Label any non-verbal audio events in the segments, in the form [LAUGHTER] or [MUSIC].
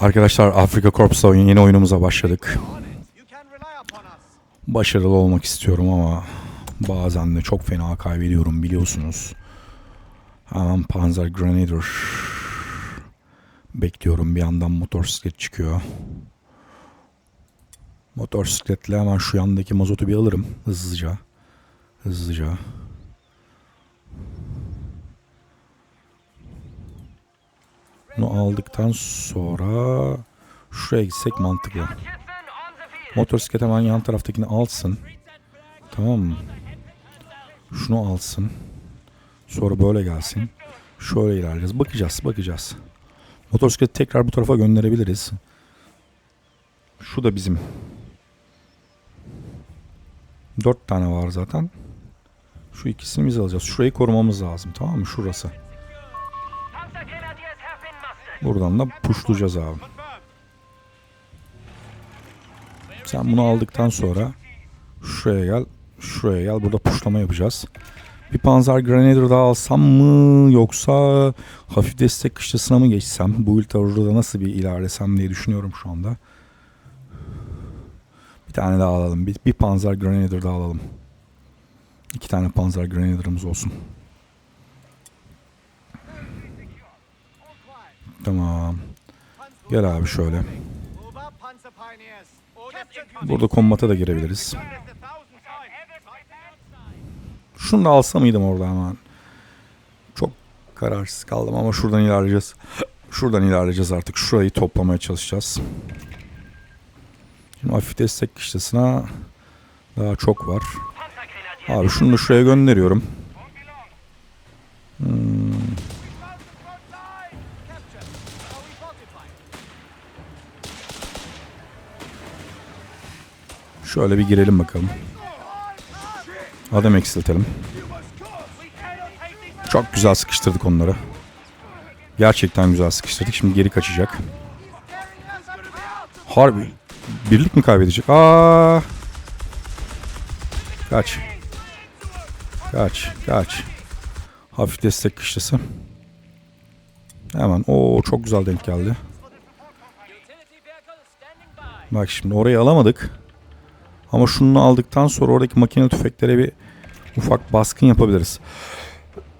Arkadaşlar Afrika Corps'la oyun- yeni oyunumuza başladık. Başarılı olmak istiyorum ama bazen de çok fena kaybediyorum biliyorsunuz. Hemen Panzer Grenadier bekliyorum bir yandan motosiklet çıkıyor. Motosikletle hemen şu yandaki mazotu bir alırım hızlıca. Hızlıca. Bunu aldıktan sonra şuraya gitsek mantıklı. Motosiklet hemen yan taraftakini alsın. Tamam mı? Şunu alsın. Sonra böyle gelsin. Şöyle ilerleyeceğiz. Bakacağız, bakacağız. Motosikleti tekrar bu tarafa gönderebiliriz. Şu da bizim. Dört tane var zaten. Şu ikisini biz alacağız. Şurayı korumamız lazım. Tamam mı? Şurası. Buradan da puşlayacağız abi. Sen bunu aldıktan sonra şuraya gel. Şuraya gel. Burada puşlama yapacağız. Bir Panzer Grenadier daha alsam mı yoksa hafif destek kışlasına mı geçsem? Bu ilk orada nasıl bir ilerlesem diye düşünüyorum şu anda. Bir tane daha alalım. Bir, bir Panzer Grenadier daha alalım. İki tane Panzer Grenadier'ımız olsun. Tamam. Gel abi şöyle. Burada kombata da girebiliriz. Şunu da alsa mıydım orada hemen? Çok kararsız kaldım ama şuradan ilerleyeceğiz. Şuradan ilerleyeceğiz artık. Şurayı toplamaya çalışacağız. Şimdi hafif destek kışlasına daha çok var. Abi şunu da şuraya gönderiyorum. Hmm, şöyle bir girelim bakalım. Adam eksiltelim. Çok güzel sıkıştırdık onları. Gerçekten güzel sıkıştırdık. Şimdi geri kaçacak. Harbi. Birlik mi kaybedecek? Aa! Kaç. Kaç. Kaç. Hafif destek kışlası. Hemen. Oo çok güzel denk geldi. Bak şimdi orayı alamadık. Ama şunu aldıktan sonra oradaki makine tüfeklere bir ufak baskın yapabiliriz.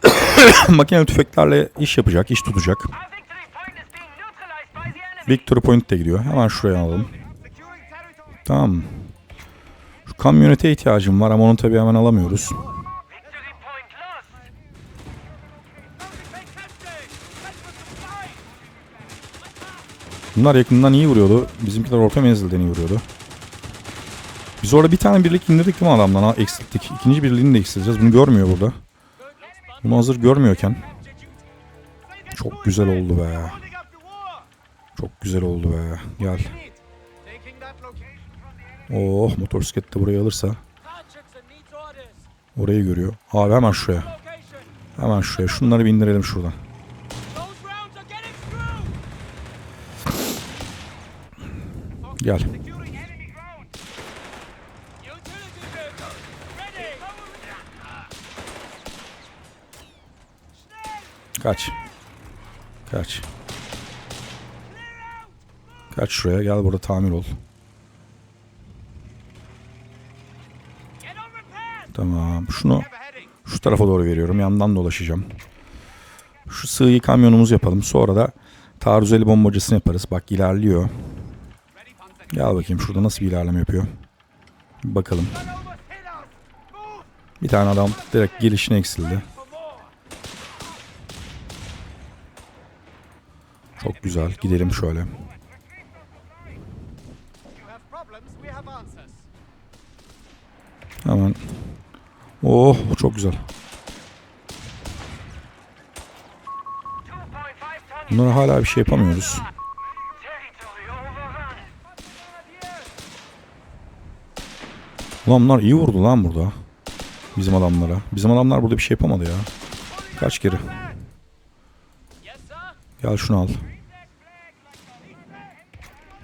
[COUGHS] makine tüfeklerle iş yapacak, iş tutacak. Victory Point de gidiyor. Hemen şuraya alalım. Tamam? Şu kamyonete ihtiyacım var ama onu tabii hemen alamıyoruz. Bunlar yakından iyi vuruyordu. Bizimkiler orta menzilden iyi vuruyordu. Biz orada bir tane birlik indirdik değil mi adamdan? Ha, eksilttik. İkinci birliğini de eksilteceğiz. Bunu görmüyor burada. Bunu hazır görmüyorken. Çok güzel oldu be. Çok güzel oldu be. Gel. Oh motosiklet de burayı alırsa. Orayı görüyor. Abi hemen şuraya. Hemen şuraya. Şunları bir indirelim şuradan. Gel. Kaç. Kaç. Kaç şuraya. Gel burada tamir ol. Tamam. Şunu şu tarafa doğru veriyorum. Yandan dolaşacağım. Şu sığıyı kamyonumuzu yapalım. Sonra da taarruzeli bombacısını yaparız. Bak ilerliyor. Gel bakayım şurada nasıl bir ilerleme yapıyor. Bakalım. Bir tane adam direkt gelişine eksildi. Çok güzel. Gidelim şöyle. Hemen. Oh çok güzel. Bunlara hala bir şey yapamıyoruz. Ulan bunlar iyi vurdu lan burada. Bizim adamlara. Bizim adamlar burada bir şey yapamadı ya. Kaç kere. Gel şunu al.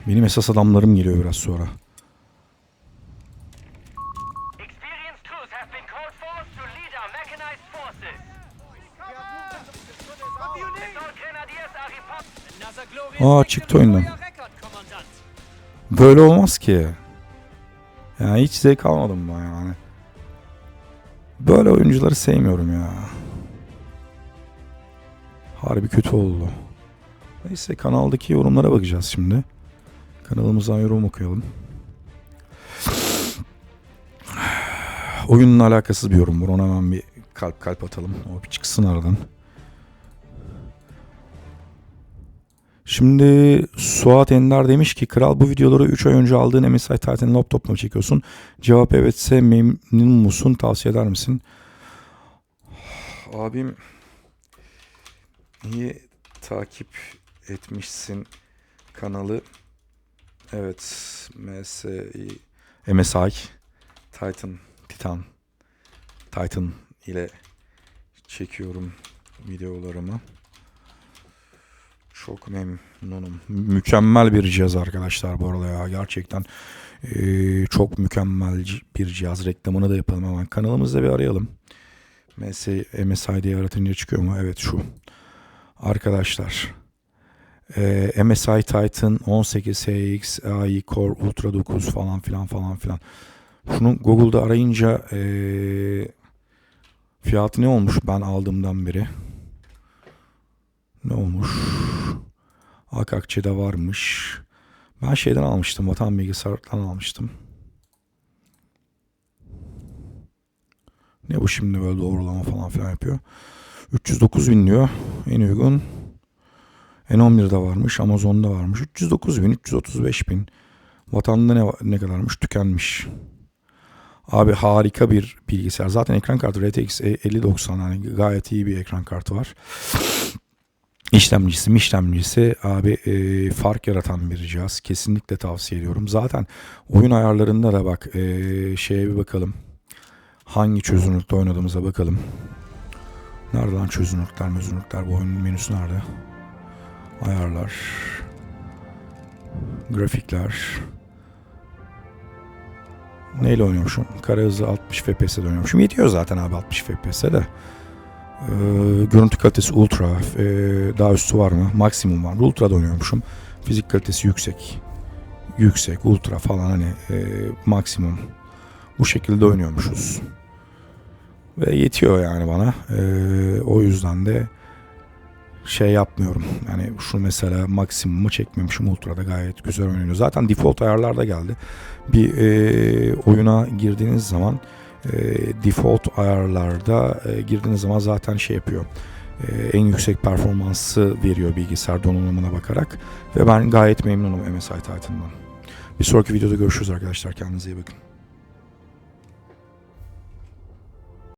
Benim esas adamlarım geliyor biraz sonra. Aa çıktı oyundan. Böyle olmaz ki. Yani hiç zevk almadım ben yani. Böyle oyuncuları sevmiyorum ya. Harbi kötü oldu. Neyse kanaldaki yorumlara bakacağız şimdi. Kanalımızdan yorum okuyalım. Oyunla alakasız bir yorum var. Ona hemen bir kalp kalp atalım. O bir çıksın aradan. Şimdi Suat Ender demiş ki Kral bu videoları 3 ay önce aldığın MSI Titan laptopla mı çekiyorsun? Cevap evetse memnun musun? Tavsiye eder misin? Abim iyi takip etmişsin kanalı. Evet MSI, MSI Titan Titan Titan ile çekiyorum videolarımı. Çok memnunum. Mükemmel bir cihaz arkadaşlar bu arada ya. Gerçekten eee, çok mükemmel bir cihaz. Reklamını da yapalım hemen. Kanalımızda bir arayalım. MSI, MSI diye aratınca çıkıyor mu? Evet şu. Arkadaşlar. Eee, MSI Titan 18 HX AI Core Ultra 9 falan filan falan filan. Şunu Google'da arayınca eee fiyatı ne olmuş ben aldığımdan beri? Ne olmuş? Akakçe'de varmış. Ben şeyden almıştım. Vatan Bilgisayar'dan almıştım. Ne bu şimdi böyle doğrulama falan filan yapıyor. 309 bin diyor. En uygun. N11'de varmış. Amazon'da varmış. 309 bin, 335 bin. Vatanda ne, ne kadarmış? Tükenmiş. Abi harika bir bilgisayar. Zaten ekran kartı RTX 5090 yani gayet iyi bir ekran kartı var. İşlemcisi işlemcisi abi e, fark yaratan bir cihaz. Kesinlikle tavsiye ediyorum. Zaten oyun ayarlarında da bak e, şeye bir bakalım. Hangi çözünürlükte oynadığımıza bakalım. Nerede lan çözünürlükler mözünürlükler bu oyunun menüsü nerede? Ayarlar. Grafikler. Neyle oynuyormuşum? Kara hızı 60 FPS'de oynuyormuşum. Yetiyor zaten abi 60 FPS'de de. Ee, görüntü kalitesi ultra. Ee, daha üstü var mı? Maksimum var mı? Ultra'da oynuyormuşum. Fizik kalitesi yüksek. Yüksek, ultra falan hani e, maksimum. Bu şekilde oynuyormuşuz. Ve yetiyor yani bana. Ee, o yüzden de şey yapmıyorum. Yani şu mesela maksimumu çekmemişim. Ultra'da gayet güzel oynuyor. Zaten default ayarlarda geldi. Bir e, oyuna girdiğiniz zaman e, default ayarlarda e, girdiğiniz zaman zaten şey yapıyor. E, en yüksek performansı veriyor bilgisayar donanımına bakarak. Ve ben gayet memnunum MSI Titan'dan. Bir sonraki videoda görüşürüz arkadaşlar. Kendinize iyi bakın.